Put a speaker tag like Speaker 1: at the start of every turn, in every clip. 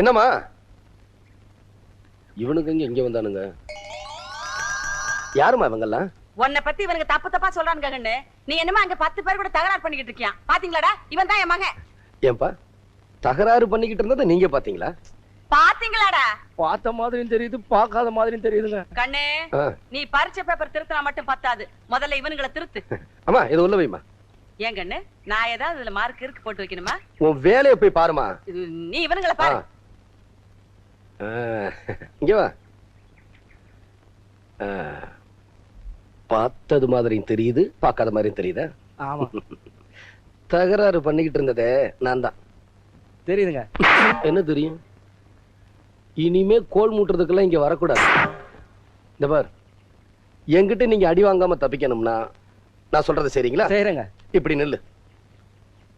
Speaker 1: என்னம்மா? இவனுக்கு இங்க இங்க வந்தானுங்க. யாரும்மா இவங்கெல்லாம்?
Speaker 2: உன்னை பத்தி இவனுக்கு தப்பு தப்பா சொல்றானுங்க கண்ணு. நீ என்னமா அங்க பத்து பேர் கூட தகராறு பண்ணிக்கிட்டு இருக்கியா? பாத்தீங்களாடா? இவன் தான் என் மகன்.
Speaker 1: ஏன்பா? தகராறு பண்ணிக்கிட்டு இருந்ததை நீங்க பாத்தீங்களா?
Speaker 2: பாத்தீங்களாடா?
Speaker 3: பார்த்த மாதிரியும் தெரியுது பார்க்காத மாதிரியும் தெரியுதுங்க.
Speaker 2: கண்ணு. நீ பரீட்சை பேப்பர் திருத்தினா மட்டும் பத்தாது. முதல்ல இவனுங்களை திருத்து.
Speaker 1: அம்மா இது உள்ள வைமா
Speaker 2: ஏன் கண்ணு நான் ஏதாவது இதுல மார்க் இருக்கு போட்டு வைக்கணுமா?
Speaker 1: உன் வேலையை போய் பாருமா
Speaker 2: இது நீ இவனுங்களை. பாரு.
Speaker 1: இங்க வா. ஆ, பார்த்தது மாதிரியும் தெரியுது பார்க்காத மாதிரியும் தெரியுதா?
Speaker 3: ஆமா.
Speaker 1: தகராறு பண்ணிக்கிட்டு இருந்ததே நான் தான்.
Speaker 3: தெரியுதுங்க.
Speaker 1: என்ன தெரியும்? இனிமே கோல் மூட்டுறதுக்கெல்லாம் இங்க வரக்கூடாது. இந்த பார் என்கிட்ட நீங்க அடி வாங்காம தப்பிக்கணும்னா நான் சொல்றது சரிங்களா
Speaker 3: செய்யறேங்க
Speaker 1: இப்படி நில்லு.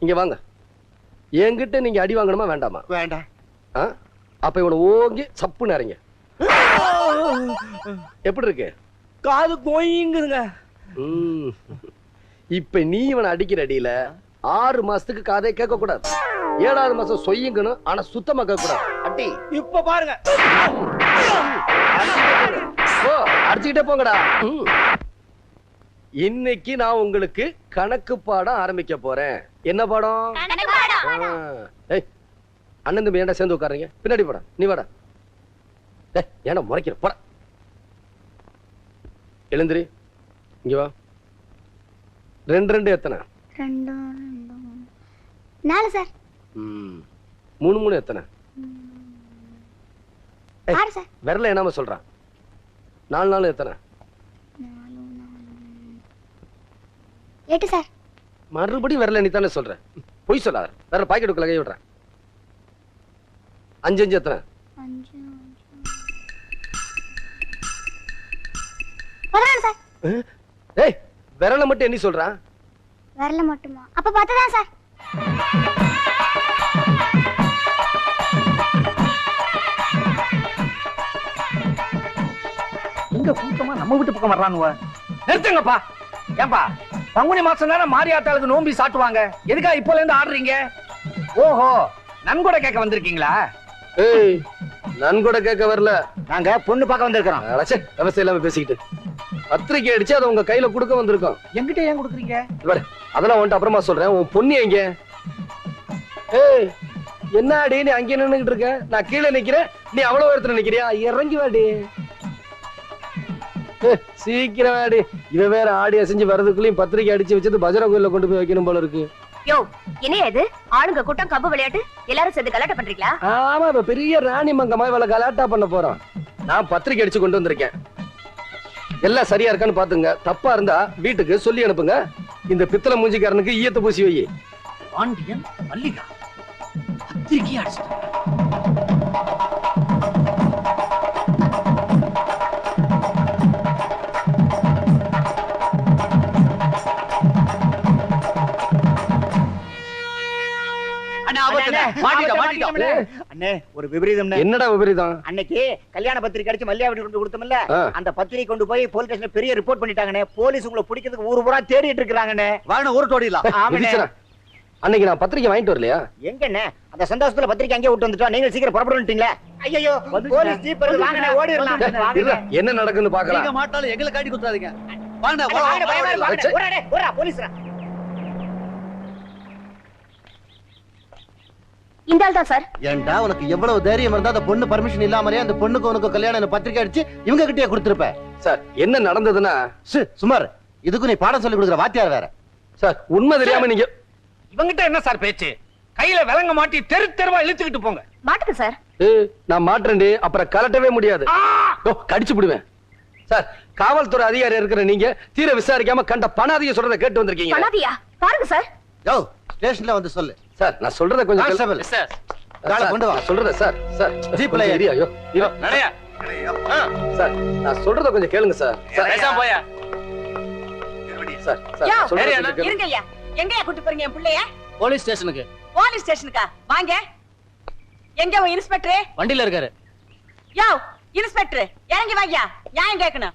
Speaker 1: இங்க வாங்க. என்கிட்ட நீங்க அடி வாங்கணுமா வேண்டாமா?
Speaker 4: வேண்டாம்.
Speaker 1: ஆ? அப்ப இவனை ஓங்கி சப்பு நிறைங்க எப்படி இருக்கு?
Speaker 3: காது கோயிங்குதுங்க.
Speaker 1: இப்ப நீ இவனை அடிக்கிற அடியில ஆறு மாசத்துக்கு காதை கேட்க கூடாது ஏழாவது மாசம் சொய்யுங்கணும் ஆனா சுத்தமா கேட்க கூடாது அடி
Speaker 3: இப்ப பாருங்க.
Speaker 1: ஓ அடிச்சுக்கிட்டே போங்கடா. இன்னைக்கு நான் உங்களுக்கு கணக்கு பாடம் ஆரம்பிக்க போறேன். என்ன பாடம்? அண்ணன் தம்பி ஏன்டா சேர்ந்து உட்காருங்க பின்னாடி போடா நீ வாடா. ஏன்டா முறைக்கிற? போடா. எழுந்திரி இங்க வா. ரெண்டு ரெண்டு எத்தனை?
Speaker 5: ரெண்டு. நாலு சார்.
Speaker 1: மூணு மூணு எத்தனை? விரல என்னாம சொல்றான் நாலு நாலு எத்தனை?
Speaker 5: எட்டு சார்.
Speaker 1: மறுபடியும் விரல நீ தானே சொல்ற? பொய் சொல்லாத. வேற பாக்கெட்டுக்குள்ள கை விடுறேன். அஞ்சு அஞ்சு எத்தனை?
Speaker 5: அஞ்சு அஞ்சு. பதினாலு சார்.
Speaker 1: ஏய் விரல மட்டும் எண்ணி சொல்றான்
Speaker 5: வரல மட்டுமா? அப்ப பத்து தான் சார்.
Speaker 3: இங்க கூட்டமா நம்ம வீட்டு பக்கம் வர்றானுவ. நிறுத்துங்கப்பா. ஏன்பா பங்குனி மாசம் தானே மாரியாத்தாளுக்கு நோம்பி சாட்டுவாங்க. எதுக்கா இப்போல இருந்து ஆடுறீங்க? ஓஹோ நன்கொடை கேட்க வந்திருக்கீங்களா?
Speaker 1: ஏய் நன்கொடை கேட்க வரல.
Speaker 3: நாங்க பொண்ணு பார்க்க வந்திருக்கிறோம்.
Speaker 1: அழைச்சே விவசாயம் இல்லாம பேசிக்கிட்டு. பத்திரிக்கை அடிச்சு அதை உங்க கையில கொடுக்க வந்திருக்கோம்.
Speaker 3: எங்கிட்ட ஏன் கொடுக்குறீங்க?
Speaker 1: பாரு, அதெல்லாம் உன்ட்டு அப்புறமா சொல்றேன். உன் பொண்ணு எங்க? ஏய் என்ன அடி நீ அங்கே நின்னுகிட்டு இருக்க? நான் கீழே நிக்கிறேன். நீ அவ்வளவு உயரத்துல நிக்கிறியா? இறங்கி வாடி. சீக்கிரம் வாடி. இவ வேற ஆடி அசைஞ்சு வர்றதுக்குள்ளயும் பத்திரிக்கை அடிச்சு வச்சது பஜனை கோயில்ல கொண்டு போய் வைக்கணும் போல இருக்கு.
Speaker 6: யோ என்ன இது? ஆளுங்க கூட்டம் கம்பு விளையாட்டு எல்லாரும் சேர்ந்து கலாட்டம் பண்றீங்களா?
Speaker 1: ஆமா இப்ப பெரிய ராணி மங்கம்மா இவளை கலாட்டா பண்ண போறோம். நான் பத்திரிக்கை அடிச்சு கொண்டு வந்திருக்கேன். எல்லாம் சரியா இருக்கான்னு பாத்துங்க. தப்பா இருந்தா வீட்டுக்கு சொல்லி அனுப்புங்க. இந்த பித்தளை மூஞ்சிக்காரனுக்கு ஈயத்தை பூசி வை.
Speaker 3: பாண்டியன் மல்லிகா பத்திரிக்கை அடிச்சிட்டு
Speaker 4: அண்ணே ஒரு விபரீதம்
Speaker 1: என்னடா விபரீதம்?
Speaker 4: அன்னைக்கு கல்யாண பத்திரிக்கை அடிச்சு மல்லியா வீட்டு கொண்டு கொடுத்தோம்ல. அந்த பத்திரிக்கை கொண்டு போய் போலீஸ் ஸ்டேஷன்ல பெரிய ரிப்போர்ட் பண்ணிட்டாங்கண்ணே. போலீஸ் உங்களை பிடிக்கிறதுக்கு ஊர் பூரா தேடிட்டு இருக்காங்கண்ணே
Speaker 7: வாங்க ஊரு தோடிடலாம்.
Speaker 4: ஆமாண்ணே.
Speaker 1: இடிச்சனா. அன்னைக்கு நான் பத்திரிக்கை வாங்கிட்டு வரலையா?
Speaker 4: எங்கண்ணே? அந்த சந்தோஷத்துல பத்திரிக்கை அங்கே விட்டு வந்துட்டோம். நீங்க சீக்கிரம் புறப்பட்டுட்டீங்களே ஐயோ போலீஸ் ஜீப் ஓடிடலாம்.
Speaker 1: என்ன நடக்குன்னு
Speaker 7: நீங்க
Speaker 1: பாக்கலாம்
Speaker 7: மாட்டாலும் எங்களை காட்டி குத்துறாதீங்க வாங்க.
Speaker 4: வாங்கண்ணே, பயமா இருக்கு, வாங்கண்ணே.
Speaker 1: சரி.
Speaker 4: ஓடாடே, ஓடா, போலீஸ்ரா.
Speaker 6: இந்த ஆள் தான் சார்
Speaker 7: ஏன்டா உனக்கு எவ்வளவு தைரியம் இருந்தா அந்த பொண்ணு பர்மிஷன் இல்லாமலே அந்த பொண்ணுக்கு உனக்கு கல்யாணம் பத்திரிக்கை அடிச்சு இவங்க கிட்டே கொடுத்திருப்ப.
Speaker 1: சார் என்ன நடந்ததுன்னா?
Speaker 7: சு, சுமார் இதுக்கு நீ பாடம் சொல்லி கொடுக்குற வாத்தியார் வேற.
Speaker 1: சார் உண்மை தெரியாம நீங்க
Speaker 3: இவங்கிட்ட என்ன சார் பேச்சு? கையில விலங்க மாட்டி தெரு தெருவா இழுத்துக்கிட்டு போங்க.
Speaker 6: மாட்டுக்கு சார்
Speaker 1: நான் மாற்றேன்டி அப்புறம் கலட்டவே முடியாது. ஓ, கடிச்சு விடுவேன் சார் காவல்துறை அதிகாரி இருக்கிற நீங்க தீர விசாரிக்காம கண்ட பணாதிக சொல்றதை கேட்டு வந்திருக்கீங்க
Speaker 6: பாருங்க சார்
Speaker 7: யோ ஸ்டேஷன்ல வந்து சொல்லு.
Speaker 1: சார் நான் சொல்றத கொஞ்சம் கேளு.
Speaker 7: கான்ஸ்டபிள்
Speaker 1: சார்,
Speaker 7: ஆளை கொண்டு வா.
Speaker 1: சொல்றத சார் சார்.
Speaker 7: ஜீப்ல
Speaker 1: கொஞ்சம்
Speaker 7: ஏறு.
Speaker 1: இரு, ஐயோ. இரு. சார் நான் சொல்றத கொஞ்சம் கேளுங்க சார். சார், சார் சார்
Speaker 2: யோ,
Speaker 1: நான் சொல்றத கொஞ்சம் கேளுங்க.
Speaker 2: இருங்கய்யா. எங்கயா கூட்டு போறீங்க என் பிள்ளைய?
Speaker 3: போலீஸ் ஸ்டேஷனுக்கு
Speaker 2: போலீஸ் ஸ்டேஷனுக்கா வாங்க. எங்க இன்ஸ்பெக்டர்
Speaker 3: வண்டியில இருக்காரு.
Speaker 2: யோ இன்ஸ்பெக்டர் இறங்கி வாய்யா. நியாயம் கேட்கணும்.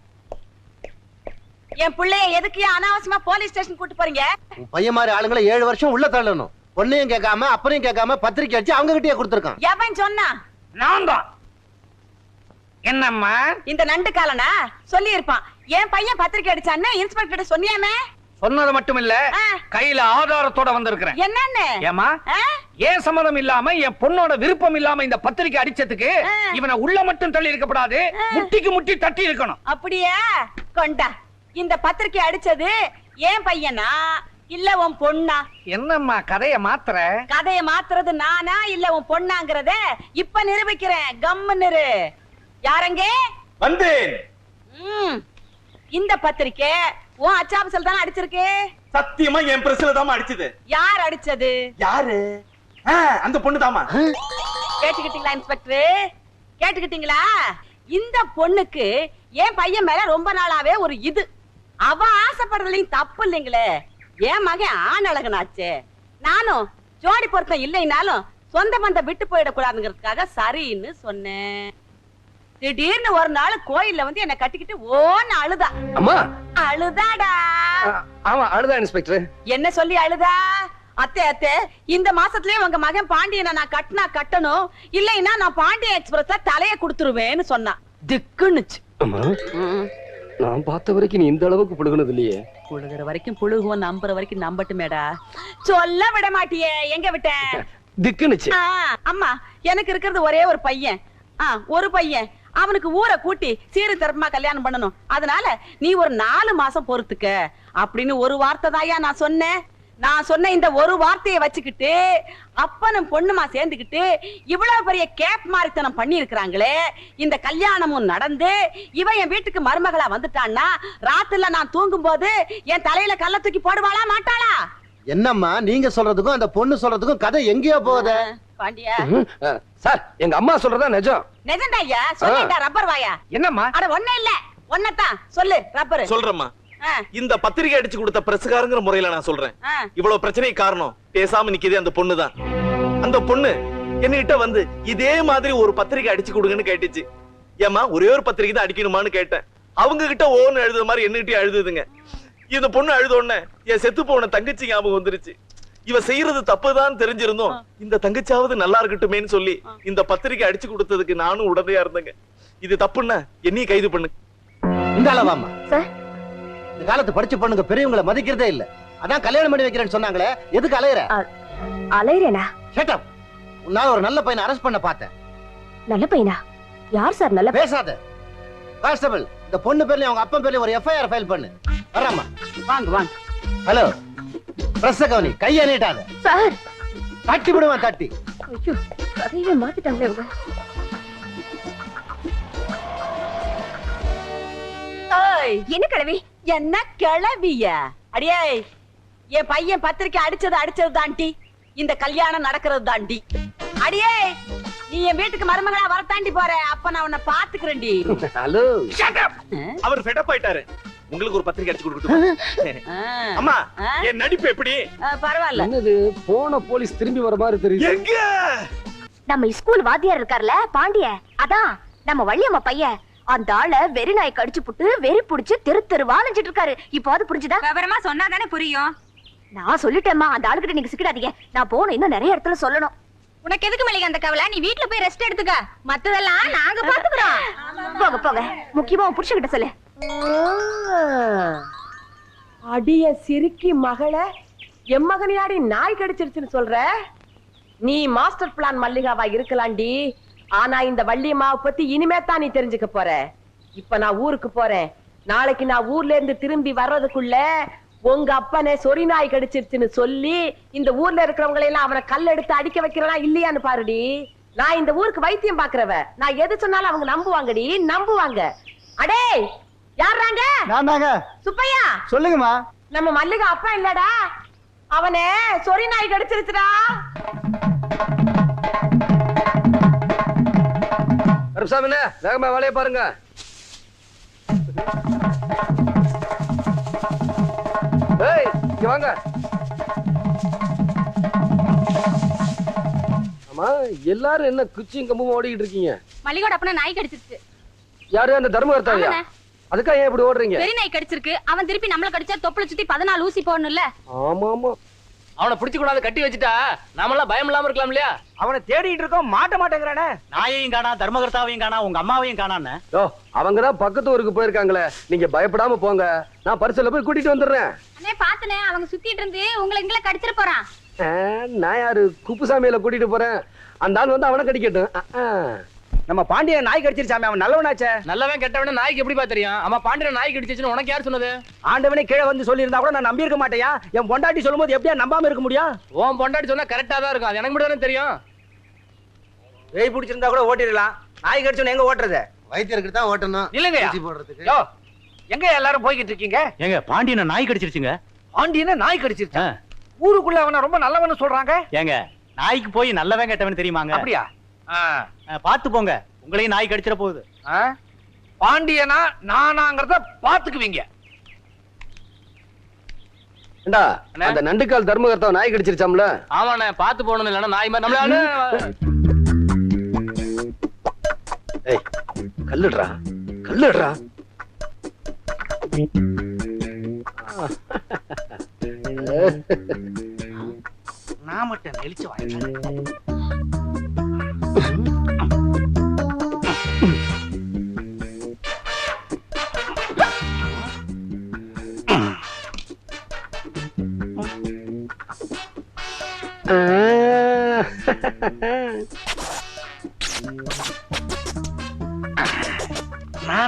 Speaker 2: என் பிள்ளைய எதுக்கு அனாவசியமா போலீஸ் ஸ்டேஷன் கூட்டு போறீங்க?
Speaker 7: உன் பையன் மாதிரி ஆளுங்களை ஏழு வருஷம் உள்ள தள்ளணும். பொண்ணையும் கேட்காம அப்பனையும் கேட்காம பத்திரிக்கை அடிச்சு அவங்க கிட்டயே கொடுத்துருக்கான்.
Speaker 2: எவன் சொன்னா?
Speaker 3: நான் தான். என்னம்மா?
Speaker 2: இந்த நண்டு காலனா? சொல்லி இருப்பான் என் பையன் பத்திரிக்கை அடிச்சான்னு இன்ஸ்பெக்டர் சொன்னியாமே?
Speaker 3: சொன்னது மட்டும் இல்ல. கையில ஆதாரத்தோட வந்திருக்கிறேன்.
Speaker 2: என்னன்னு?
Speaker 3: ஏமா? ஏன் சம்மதம் இல்லாம என் பொண்ணோட விருப்பம் இல்லாம இந்த பத்திரிக்கை அடிச்சதுக்கு. இவனை உள்ள மட்டும் தள்ளி இருக்கப்படாது முட்டிக்கு முட்டி தட்டி இருக்கணும்.
Speaker 2: அப்படியா? கொண்டா. இந்த பத்திரிக்கை அடிச்சது என் பையனா? இல்ல உன் பொண்ணா?
Speaker 3: என்னம்மா கதைய மாத்துற?
Speaker 2: கதைய மாத்துறது நானா? இல்ல உன் பொண்ணாங்கறத இப்ப நிரூபிக்கிறேன். கம்முன்னு யாரங்க?
Speaker 8: வந்தேன்.
Speaker 2: இந்த பத்திரிக்கை உன் அச்சாபசல் தானே அடிச்சிருக்கு?
Speaker 8: சத்தியமா என் பிரஸ்ல தாமா அடிச்சது.
Speaker 2: யார் அடிச்சது?
Speaker 8: யாரு? அந்த பொண்ணு தாமா
Speaker 2: கேட்டுக்கிட்டீங்களா இன்ஸ்பெக்டர்? கேட்டுக்கிட்டீங்களா? இந்த பொண்ணுக்கு என் பையன் மேல ரொம்ப நாளாவே ஒரு இது. அவ ஆசைப்படுறதுலயும் தப்பு இல்லைங்களே. என் மகன் ஆண் அழகனாச்சே. நானும் ஜோடி பொருத்தம் இல்லைனாலும் சொந்த பந்தம் விட்டு போயிடக்கூடாதுங்கிறதுக்காக சரின்னு சொன்னேன். திடீர்னு ஒரு நாள் கோயில்ல வந்து என்ன கட்டிக்கிட்டு ஓன்னு அழுதா.
Speaker 1: அம்மா!
Speaker 2: அழுதாடா.
Speaker 1: ஆமா அழுதா இன்ஸ்பெக்டர்.
Speaker 2: என்ன சொல்லி அழுதா? அத்தை அத்தை இந்த மாசத்துலயே உங்க மகன் பாண்டியனை நான் கட்டினா கட்டணும் இல்லைன்னா நான் பாண்டிய எக்ஸ்பிரஸ்ல தலைய கொடுத்துருவேன்னு சொன்னான். திக்குன்னுச்சு.
Speaker 1: நான் பார்த்த வரைக்கும் நீ இந்த அளவுக்கு புடுங்கினது இல்லையே.
Speaker 2: புழுகிற வரைக்கும் புழுகுவோம் நம்புற வரைக்கும் நம்பட்டுமேடா. சொல்ல விட மாட்டியே. எங்க விட்டேன்
Speaker 1: திக்குனுச்சு.
Speaker 2: அம்மா எனக்கு இருக்கிறது ஒரே ஒரு பையன். ஆ ஒரு பையன். அவனுக்கு ஊரை கூட்டி சீரு தரப்புமா கல்யாணம் பண்ணணும். அதனால நீ ஒரு நாலு மாசம் பொறுத்துக்க. அப்படின்னு ஒரு வார்த்தை தாயா நான் சொன்னேன். நான் சொன்ன இந்த ஒரு வார்த்தையை வச்சுக்கிட்டு அப்பனும் பொண்ணுமா சேர்ந்துக்கிட்டு இவ்வளவு பெரிய கேப் மாரித்தனம் பண்ணி இருக்கிறாங்களே இந்த கல்யாணமும் நடந்து இவன் என் வீட்டுக்கு மருமகளா வந்துட்டான்னா ராத்திரில நான் தூங்கும் போது என் தலையில கல்ல தூக்கி போடுவாளா மாட்டாளா?
Speaker 7: என்னம்மா நீங்க சொல்றதுக்கும் அந்த பொண்ணு சொல்றதுக்கும் கதை எங்கேயோ போகுது?
Speaker 2: பாண்டியா.
Speaker 1: சார் எங்க அம்மா சொல்றதா நிஜம்?
Speaker 2: நிஜம்டா ஐயா சொல்லிட்டா ரப்பர் வாயா.
Speaker 3: என்னம்மா?
Speaker 2: அட ஒண்ணு இல்ல. ஒன்னதான் சொல்லு ரப்பர்.
Speaker 8: சொல்றேம்மா. இந்த பத்திரிகை அடிச்சு கொடுத்த பிரசுகாரங்கிற முறையில நான் சொல்றேன். இவ்வளவு பிரச்சனை காரணம். பேசாம நிக்குதே அந்த பொண்ணு தான் அந்த பொண்ணு என்கிட்ட வந்து இதே மாதிரி ஒரு பத்திரிகை அடிச்சு கொடுங்கன்னு கேட்டுச்சு. ஏமா ஒரே ஒரு பத்திரிகை தான் அடிக்கணுமான்னு கேட்டேன். அவங்க கிட்ட ஓன்னு எழுதுற மாதிரி என்னகிட்டயும் அழுதுதுங்க. இந்த பொண்ணு அழுத உடனே என் செத்து போன தங்கச்சி ஞாபகம் வந்துருச்சு. இவ செய்யறது தப்புதான் தெரிஞ்சிருந்தோம். இந்த தங்கச்சியாவது நல்லா இருக்கட்டுமேன்னு சொல்லி இந்த பத்திரிகை அடிச்சு கொடுத்ததுக்கு நானும் உடனடியா இருந்தேங்க. இது தப்புன்னா என்னையும் கைது பண்ணு.
Speaker 7: இந்த அளவாம்மா.
Speaker 6: சார்.
Speaker 7: இந்த காலத்து படிச்ச பொண்ணுங்க பெரியவங்களை மதிக்கிறதே இல்ல. அதான் கல்யாணம் பண்ணி வைக்கிறேன்னு சொன்னாங்களே எதுக்கு அலையற?
Speaker 6: அலையறேனா?
Speaker 7: ஷட் உன்னால ஒரு நல்ல பையனை அரெஸ்ட் பண்ண பார்த்தேன்.
Speaker 6: நல்ல பையனா? யார் சார் நல்ல
Speaker 7: பேசாத. கான்ஸ்டபிள் இந்த பொண்ணு பேர்லயும் அவங்க அப்பன் பேர்லயும் ஒரு எஃப்ஐஆர் ஃபைல் பண்ணு. வர்றாம்மா.
Speaker 2: வாங்க வாங்க.
Speaker 7: ஹலோ பிரஸ் கவனி. கையை நீட்டாத.
Speaker 6: சார்.
Speaker 7: தட்டி விடுவேன் தட்டி.
Speaker 6: ஐயோ கதையவே மாத்திட்டாங்களே இவங்க. என்ன கிழவி
Speaker 2: என்ன கிளவிய? அடியே என் பையன் பத்திரிக்கை அடிச்சது அடிச்சது தாண்டி இந்த கல்யாணம் நடக்கிறது தாண்டி அடியே நீ என் வீட்டுக்கு மருமகளா வரத்தாண்டி போற. அப்ப நான் உன்னை பாத்துக்கிறேன்டி
Speaker 1: ஹலோ.
Speaker 8: அவர் ஃபெடப் ஆயிட்டாரு. உங்களுக்கு ஒரு பத்திரிகை அடிச்சு கொடுக்கட்டும்? அம்மா என் நடிப்பு எப்படி?
Speaker 2: பரவாயில்ல.
Speaker 1: என்னது போன போலீஸ் திரும்பி வர மாதிரி தெரியுது.
Speaker 8: எங்க?
Speaker 6: நம்ம ஸ்கூல் வாத்தியார் இருக்கார்ல பாண்டிய. அதான் நம்ம வள்ளியம்மா பையன். அந்த ஆள வெறி நாய் கடிச்சு புட்டு வெறி புடிச்சு தெரு தெருவா நினைச்சிட்டு இருக்காரு. இப்போது புரிஞ்சுதா?
Speaker 9: விவரமா சொன்னாதானே புரியும்.
Speaker 6: நான் சொல்லிட்டேம்மா அந்த ஆளுகிட்ட நீங்க சிக்கிடாதீங்க. நான் போகணும் இன்னும் நிறைய இடத்துல சொல்லணும்.
Speaker 9: உனக்கு எதுக்கு மளிகை அந்த கவலை? நீ வீட்ல போய் ரெஸ்ட் எடுத்துக்க. மத்ததெல்லாம் நாங்க பாத்துக்கிறோம்.
Speaker 6: போங்க போங்க. முக்கியமா உன் புருஷன்கிட்ட சொல்லு.
Speaker 2: அடிய சிரிக்கி மகள என் மகனியாடி நாய் கடிச்சிருச்சுன்னு சொல்ற? நீ மாஸ்டர் பிளான் மல்லிகாவா இருக்கலாம்டி. ஆனா இந்த வள்ளியம்மாவை பத்தி இனிமே தான் நீ தெரிஞ்சுக்க போற. இப்ப நான் ஊருக்கு போறேன். நாளைக்கு நான் ஊர்ல இருந்து திரும்பி வர்றதுக்குள்ள உங்க அப்பனே சொறி நாய் கடிச்சிருச்சுன்னு சொல்லி இந்த ஊர்ல இருக்கிறவங்களை எல்லாம் அவனை கல் எடுத்து அடிக்க வைக்கிறனா இல்லையான்னு பாருடி. நான் இந்த ஊருக்கு வைத்தியம் பாக்குறவ நான் எது சொன்னாலும் அவங்க நம்புவாங்கடி. நம்புவாங்க. அடே யார்றாங்க?
Speaker 7: நான் தாங்க
Speaker 2: சுப்பையா?
Speaker 7: சொல்லுங்கம்மா.
Speaker 2: நம்ம மல்லிகா அப்பா இல்லடா. அவனே சொறி நாய் கடிச்சிருச்சுடா.
Speaker 1: கருப்சாமி வேகமா வேலையை பாருங்க. ஏய் இங்க வாங்க. ஆமா எல்லாரும் என்ன குச்சியும் கம்பும் ஓடிக்கிட்டு இருக்கீங்க?
Speaker 9: மல்லிகோட அப்பனா நாய் கடிச்சிருச்சு.
Speaker 1: யாரு அந்த தர்மகர்த்தாவியா. அதுக்கா ஏன் இப்படி ஓடுறீங்க?
Speaker 9: பெரிய நாய் கடிச்சிருக்கு. அவன் திருப்பி நம்மள கடிச்சா தொப்புல சுத்தி பதினாலு ஊசி போடணும்ல.
Speaker 1: ஆமா ஆமா
Speaker 3: அவனை பிடிச்சு கொண்டாந்து கட்டி வச்சுட்டா நாமெல்லாம் பயம் இல்லாம இருக்கலாம் இல்லையா?
Speaker 4: அவனை தேடிட்டு இருக்கோம் மாட்ட மாட்டேங்கிறானே.
Speaker 3: நாயையும் காணா தர்மகர்த்தாவையும் காணா உங்க அம்மாவையும் காணான்னு.
Speaker 1: யோ அவங்க தான் பக்கத்து ஊருக்கு போயிருக்காங்களே. நீங்க பயப்படாம போங்க. நான் பரிசல போய் கூட்டிட்டு வந்துடுறேன்.
Speaker 9: அண்ணே பாத்துனே அவங்க சுத்திட்டு இருந்து உங்களை இங்களை கடிச்சிட போறான்.
Speaker 1: நான் யாரு? குப்புசாமியில கூட்டிட்டு போறேன். அந்த ஆள் வந்து அவனை கடிக்கட்டும்.
Speaker 4: நம்ம பாண்டியன் நாய் கடிச்சிருச்சாமே அவன் நல்லவனாச்சே.
Speaker 3: நல்லவன் கெட்டவன நாய்க்கு எப்படிப்பா தெரியும்? அம்மா பாண்டியன் நாய் கடிச்சிச்சுன்னு உனக்கு யார் சொன்னது?
Speaker 4: ஆண்டவனே கீழே வந்து சொல்லியிருந்தா கூட நான் நம்பி இருக்க மாட்டேயா? என் பொண்டாட்டி சொல்லும்போது எப்படியா நம்பாம இருக்க முடியும்
Speaker 3: உன் பொண்டாட்டி சொன்னா கரெக்டா தான் இருக்கும். அது எனக்கு மட்டும் தானே தெரியும்.
Speaker 4: வெய் பிடிச்சிருந்தா கூட ஓட்டிடலாம். நாய் கடிச்சவன எங்க ஓட்டுறது?
Speaker 7: வைத்தியருக்கு தான் ஓட்டணும். ஊசி போடுறதுக்கு.
Speaker 3: யோ எங்க எல்லாரும் போய்கிட்டு இருக்கீங்க?
Speaker 10: ஏங்க பாண்டியனை நாய் கடிச்சிருச்சுங்க.
Speaker 3: பாண்டியனை நாய் கடிச்சிருச்சா. ஊருக்குள்ள அவன ரொம்ப நல்லவன்னு சொல்றாங்க?
Speaker 10: ஏங்க நாய்க்கு போய் நல்லவன் கெட்டவன் தெரியுமாங்க?
Speaker 3: அப்படியா?
Speaker 10: பாத்து போங்க. உங்களையும் நாய் கடிச்சிட போகுது?
Speaker 3: பாண்டியனா நானாங்கிறத பாத்துக்குவீங்க.
Speaker 1: அந்த நண்டுக்கால் தர்மகர்த்தா நாய் கடிச்சிருச்சாம்ல?
Speaker 3: ஆமாண்ணே பாத்து போகணும் இல்லைன்னா நாய் மாதிரி நம்மளால
Speaker 1: ஏய் கல்லுடுறா. கல்லுடுறா.
Speaker 3: நான் மட்டும் நெளிச்சு வாங்க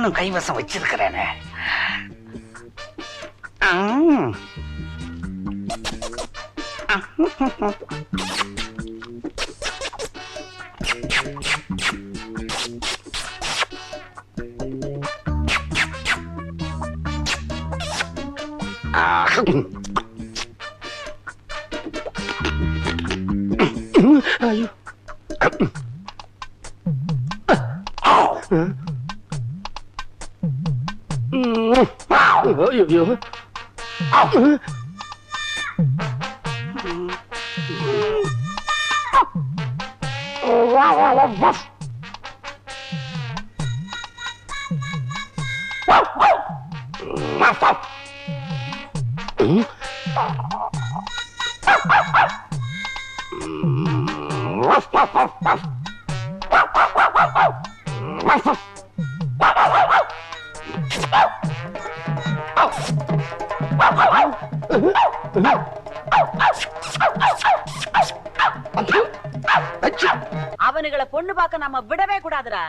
Speaker 3: நானும் கைவசம் வச்சிருக்கிறேனே
Speaker 1: ஐயோ nhiều nhiều hết Ruff, ruff, ruff, ruff. Ruff, ruff, ruff, ruff. Ruff, ruff.
Speaker 2: அவனுகளை பொண்ணு பார்க்க நம்ம விடவே கூடாதுடா.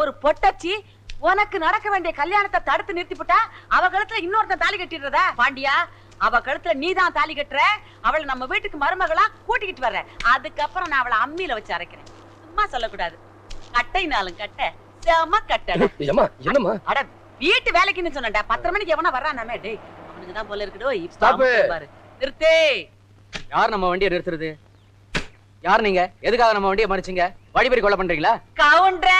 Speaker 2: ஒரு பொட்டச்சி உனக்கு நடக்க வேண்டிய கல்யாணத்தை தடுத்து நிறுத்திப்புட்டா அவ கழுத்துல இன்னொருத்தன் தாலி கட்டிடுறதா? பாண்டியா அவ கழுத்துல நீதான் தாலி கட்டுற. அவளை நம்ம வீட்டுக்கு மருமகளா கூட்டிக்கிட்டு வர்ற. அதுக்கப்புறம் நான் அவளை அம்மியில வச்சு அரைக்கிறேன். சும்மா சொல்லக்கூடாது. கட்டைனாலும் கட்ட செம
Speaker 1: என்னம்மா?
Speaker 2: அட வீட்டு வேலைக்குன்னு சொன்னேன்டா. பத்தரை மணிக்கு எவனா வர்றானாமே டேய். அவனுக்கு தான் போல இருக்குடோ பாரு. நிறுத்தே.
Speaker 3: யார் நம்ம வண்டியை நிறுத்துறது? யார் நீங்க? எதுக்காக நம்ம வண்டியை மறிச்சீங்க? வழிபறி கொலை பண்றீங்களா?
Speaker 2: கவுண்டர!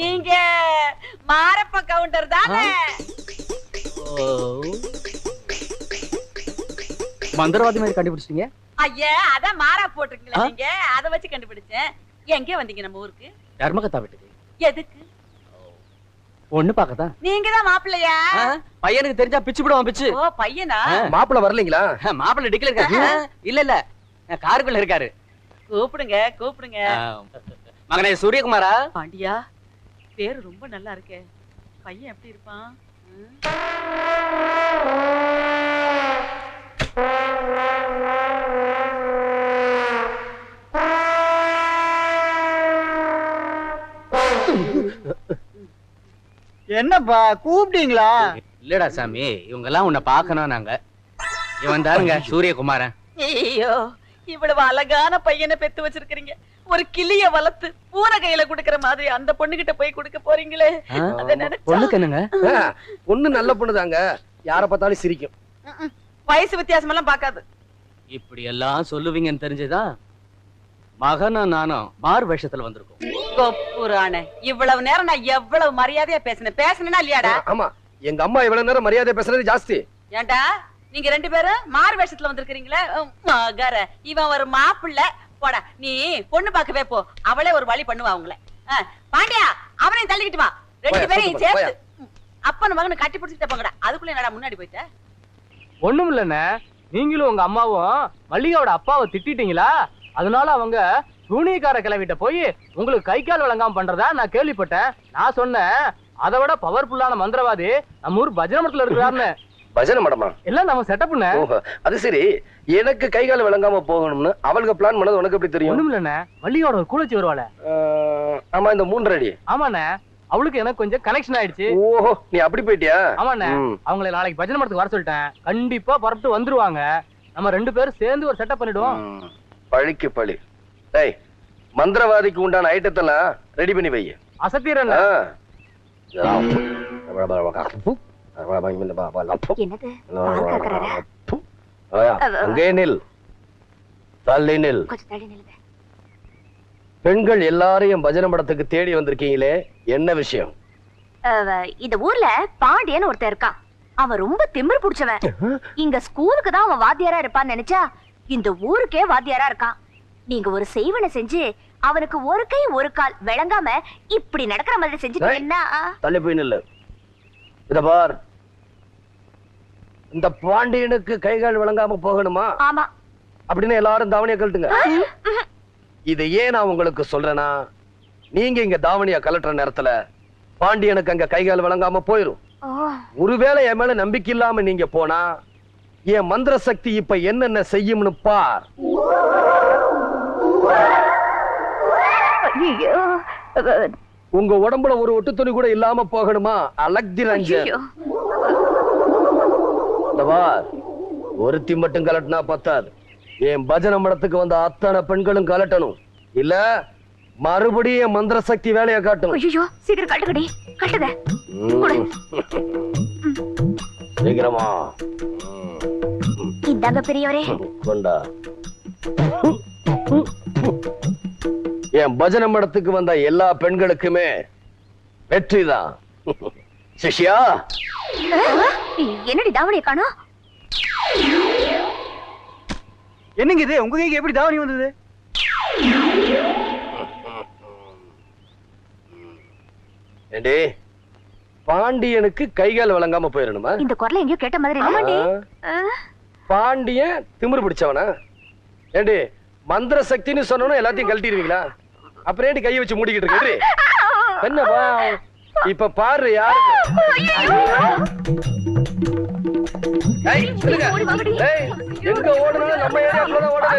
Speaker 2: நீங்க மாரப்ப கவுண்டர் தானே?
Speaker 3: மந்திரவாதி மாதிரி கண்டுபிடிச்சிட்டீங்க?
Speaker 2: ஐயா அதான் மாறா போட்டிருக்கீங்களா நீங்க. அத வச்சு கண்டுபிடிச்சேன். எங்க வந்தீங்க நம்ம ஊருக்கு?
Speaker 3: தர்மகத்தா வீட்டுக்கு.
Speaker 2: எதுக்கு?
Speaker 3: ஒண்ணு பாக்கதான்
Speaker 2: நீங்க தான் மாப்பிள்ளையா
Speaker 3: பையனுக்கு தெரிஞ்சா பிச்சு விடுவான் பிச்சு.
Speaker 2: ஓ பையனா?
Speaker 1: மாப்பிள்ள வரலீங்களா?
Speaker 3: மாப்பிள்ளை டிக்கில இருக்காரு. இல்ல இல்ல. காருக்குள்ள இருக்காரு.
Speaker 2: கூப்பிடுங்க கூப்பிடுங்க.
Speaker 3: மகனே சூரியகுமாரா?
Speaker 2: பாண்டியா பேரு ரொம்ப நல்லா இருக்கே. பையன் எப்படி இருப்பான்? ம்?
Speaker 4: என்னப்பா கூப்பிட்டீங்களா?
Speaker 3: இல்லடா சாமி இவங்க எல்லாம் உன்னை பாக்கணும் நாங்க. இவன் தானுங்க சூரியகுமாரன்.
Speaker 2: ஐயோ இவ்வளவு அழகான பையனை பெத்து வச்சிருக்கீங்க ஒரு கிளிய வளர்த்து பூனை கையில குடுக்கற மாதிரி அந்த பொண்ணுகிட்ட போய் கொடுக்க போறீங்களே.
Speaker 3: பொண்ணுக்கு என்னங்க?
Speaker 1: பொண்ணு நல்ல பொண்ணுதாங்க. யார பார்த்தாலும் சிரிக்கும்.
Speaker 2: வயசு வித்தியாசம் எல்லாம் பாக்காது
Speaker 3: இப்படி எல்லாம் சொல்லுவீங்கன்னு தெரிஞ்சுதான் மகனும் நானும் மாறு வேஷத்துல வந்திருக்கோம்.
Speaker 2: கொப்புரானே இவ்வளவு நேரம் நான் எவ்வளவு மரியாதையா பேசினேன். பேசினா இல்லையாடா?
Speaker 1: ஆமா. எங்க அம்மா இவ்வளவு நேரம் மரியாதை பேசுறது ஜாஸ்தி.
Speaker 2: ஏன்டா நீங்க ரெண்டு பேரும் மாறு வேஷத்துல மகர. இவன் ஒரு மாப்பிள்ள. போடா நீ பொண்ணு பார்க்கவே போ. அவளே ஒரு வழி பண்ணுவா அவங்கள பாண்டியா அவனையும் தள்ளிக்கிட்டு வா. ரெண்டு பேரையும் சேர்த்து அப்பன் மகனை கட்டி பிடிச்சிட்டு போங்கடா. அதுக்குள்ள என்னடா முன்னாடி போயிட்ட?
Speaker 3: ஒண்ணும் இல்லண்ணே நீங்களும் உங்க அம்மாவும் மல்லிகாவோட அப்பாவை திட்டிட்டீங்களா? அதனால அவங்க சூனியக்கார கிளவிட்ட போய் உங்களுக்கு கை கால் வழங்காம பண்றதா நான் கேள்விப்பட்டேன். நான் சொன்னேன் அதை விட பவர்ஃபுல்லான மந்திரவாதி நம்ம ஊர் பஜனமரத்துல இருக்கிறாருன்னு.
Speaker 1: பஜனை மடமா
Speaker 3: எல்லாம் நம்ம செட்டப்னு
Speaker 1: ஓஹோ அது சரி. எனக்கு கை கால் விளங்காம போகணும்னு அவளுக்கு பிளான் பண்ணது உனக்கு எப்படி தெரியும்?
Speaker 3: ஒண்ணும் இல்லண்ணே. மல்லிகாவோட ஒரு கூலச்சி வருவாள.
Speaker 1: ஆமா இந்த மூன்று அடி
Speaker 3: ஆமாண்ணே. அவளுக்கு எனக்கு கொஞ்சம் கனெக்ஷன் ஆயிடுச்சு.
Speaker 1: ஓஹோ நீ அப்படி போயிட்டியா?
Speaker 3: ஆமாண்ணே. அவங்களை நாளைக்கு பஜனை மரத்துக்கு வர சொல்லிட்டேன். கண்டிப்பா புறப்பட்டு வந்துருவாங்க. நம்ம ரெண்டு பேரும் சேர்ந்து ஒரு செட்டப் பண்ணிடுவோம்.
Speaker 1: பழிக்கு பழி. டேய் மந்திரவாதிக்கு உண்டான ஐட்டத்தெல்லாம் ரெடி பண்ணி வை? அங்கே நில் தள்ளி நில்
Speaker 6: நில்லுங்க
Speaker 1: பெண்கள் எல்லாரையும் பஜனை மடத்துக்கு தேடி வந்திருக்கீங்களே என்ன விஷயம்
Speaker 6: இந்த ஊர்ல பாண்டியன் ஒருத்தன் இருக்கான் அவன் ரொம்ப திமிரு புடிச்சவன் இங்க ஸ்கூலுக்கு தான் அவன் வாத்தியாரா இருப்பான்னு நினைச்சா இந்த ஊருக்கே வாத்தியாரா இருக்கான் நீங்க ஒரு செய்வனை செஞ்சு அவனுக்கு ஒரு கை ஒரு கால் விளங்காம இப்படி நடக்கிற மாதிரி செஞ்சுட்டீங்கன்னா
Speaker 1: தள்ளி போய் நில்லு. இத பார். இந்த பாண்டியனுக்கு கைகால் விளங்காம போகணுமா?
Speaker 6: ஆமா.
Speaker 1: அப்படின்னு எல்லாரும் தாவணியை கழட்டுங்க. இது ஏன் நான் உங்களுக்கு சொல்றேன்னா நீங்க இங்க தாவணியா கலட்டுற நேரத்துல பாண்டியனுக்கு அங்க கைகால் விளங்காம போயிரும். ஒருவேளை என் மேல நம்பிக்கை இல்லாம நீங்க போனா என் மந்திர சக்தி இப்ப என்னென்ன செய்யும்னு பார்.
Speaker 6: ஐயோ
Speaker 1: உங்க உடம்புல ஒரு ஒட்டு துணி கூட இல்லாம போகணுமா? அலக்தி ரஞ்சன் ஒருத்தி மட்டும் கலட்டினா பத்தாது. என் பஜனை மடத்துக்கு வந்த அத்தனை பெண்களும் கலட்டணும். இல்ல மறுபடியும் என் மந்திர சக்தி வேலையை காட்டணும்.
Speaker 6: ஐயோ சீக்கிரம் கட்டுக்கடி கட்டுத
Speaker 1: ம். சீக்கிரமா.
Speaker 6: இந்தாங்க பெரியவரே.
Speaker 1: கொண்டா. என் பஜனை மடத்துக்கு வந்த எல்லா பெண்களுக்குமே வெற்றிதான் சிஷ்யா?
Speaker 6: என்னடி தாவணியை காணோம்
Speaker 10: என்னங்க இது? உங்க கைக்கு எப்படி தாவணி வந்தது?
Speaker 1: ஏண்டி பாண்டியனுக்கு கைகால் வழங்காம போயிடணுமா
Speaker 6: இந்த குரலை எங்கேயோ கேட்ட மாதிரி
Speaker 1: பாண்டியன் திமிரு பிடிச்சவனா? ஏண்டி மந்திர சக்தின்னு சொன்னோன்னா எல்லாத்தையும் கழட்டிடுவீங்களா? அப்புறம் ஏண்டி கையை வச்சு மூடிக்கிட்டு இருக்கு என்னப்பா இப்ப பாரு யாரு? சொல்லுங்க. ஏய், எங்க ஓடுனாலும் நம்ம ஏரியாக்குள்ள தான்